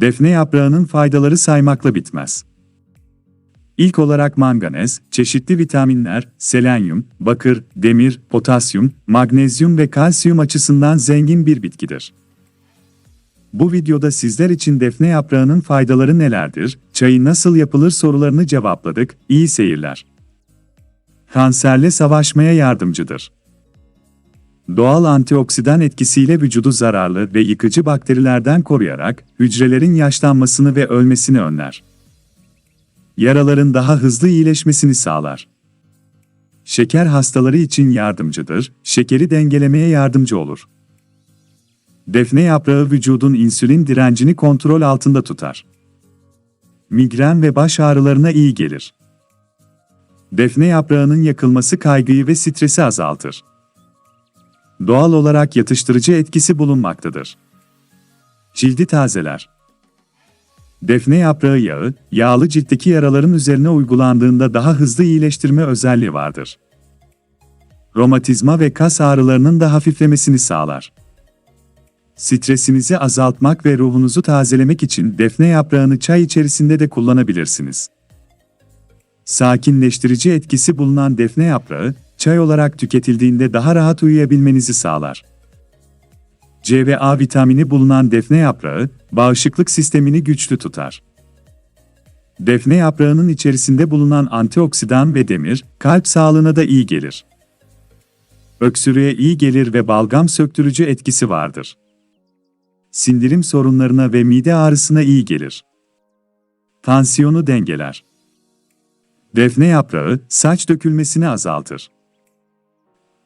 Defne yaprağının faydaları saymakla bitmez. İlk olarak manganez, çeşitli vitaminler, selenyum, bakır, demir, potasyum, magnezyum ve kalsiyum açısından zengin bir bitkidir. Bu videoda sizler için defne yaprağının faydaları nelerdir, çayı nasıl yapılır sorularını cevapladık, iyi seyirler. Kanserle savaşmaya yardımcıdır. Doğal antioksidan etkisiyle vücudu zararlı ve yıkıcı bakterilerden koruyarak hücrelerin yaşlanmasını ve ölmesini önler. Yaraların daha hızlı iyileşmesini sağlar. Şeker hastaları için yardımcıdır, şekeri dengelemeye yardımcı olur. Defne yaprağı vücudun insülin direncini kontrol altında tutar. Migren ve baş ağrılarına iyi gelir. Defne yaprağının yakılması kaygıyı ve stresi azaltır. Doğal olarak yatıştırıcı etkisi bulunmaktadır. Cildi tazeler. Defne yaprağı yağı, yağlı ciltteki yaraların üzerine uygulandığında daha hızlı iyileştirme özelliği vardır. Romatizma ve kas ağrılarının da hafiflemesini sağlar. Stresinizi azaltmak ve ruhunuzu tazelemek için defne yaprağını çay içerisinde de kullanabilirsiniz. Sakinleştirici etkisi bulunan defne yaprağı, çay olarak tüketildiğinde daha rahat uyuyabilmenizi sağlar. C ve A vitamini bulunan defne yaprağı, bağışıklık sistemini güçlü tutar. Defne yaprağının içerisinde bulunan antioksidan ve demir, kalp sağlığına da iyi gelir. Öksürüğe iyi gelir ve balgam söktürücü etkisi vardır. Sindirim sorunlarına ve mide ağrısına iyi gelir. Tansiyonu dengeler. Defne yaprağı, saç dökülmesini azaltır.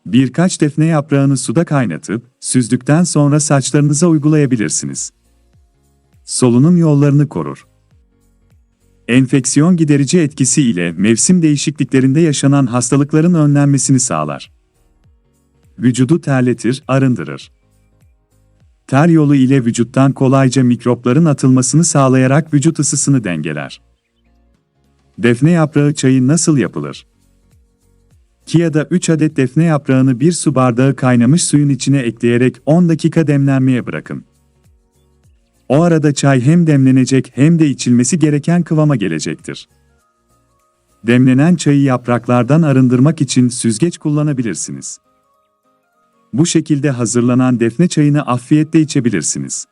Birkaç defne yaprağını suda kaynatıp, süzdükten sonra saçlarınıza uygulayabilirsiniz. Solunum yollarını korur. Enfeksiyon giderici etkisi ile mevsim değişikliklerinde yaşanan hastalıkların önlenmesini sağlar. Vücudu terletir, arındırır. Ter yolu ile vücuttan kolayca mikropların atılmasını sağlayarak vücut ısısını dengeler. Defne yaprağı çayı nasıl yapılır? 2 ya da 3 adet defne yaprağını bir su bardağı kaynamış suyun içine ekleyerek 10 dakika demlenmeye bırakın. O arada çay hem demlenecek hem de içilmesi gereken kıvama gelecektir. Demlenen çayı yapraklardan arındırmak için süzgeç kullanabilirsiniz. Bu şekilde hazırlanan defne çayını afiyetle içebilirsiniz.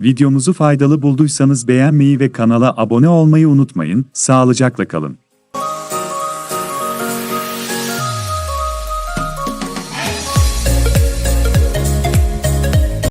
Videomuzu faydalı bulduysanız beğenmeyi ve kanala abone olmayı unutmayın, sağlıcakla kalın.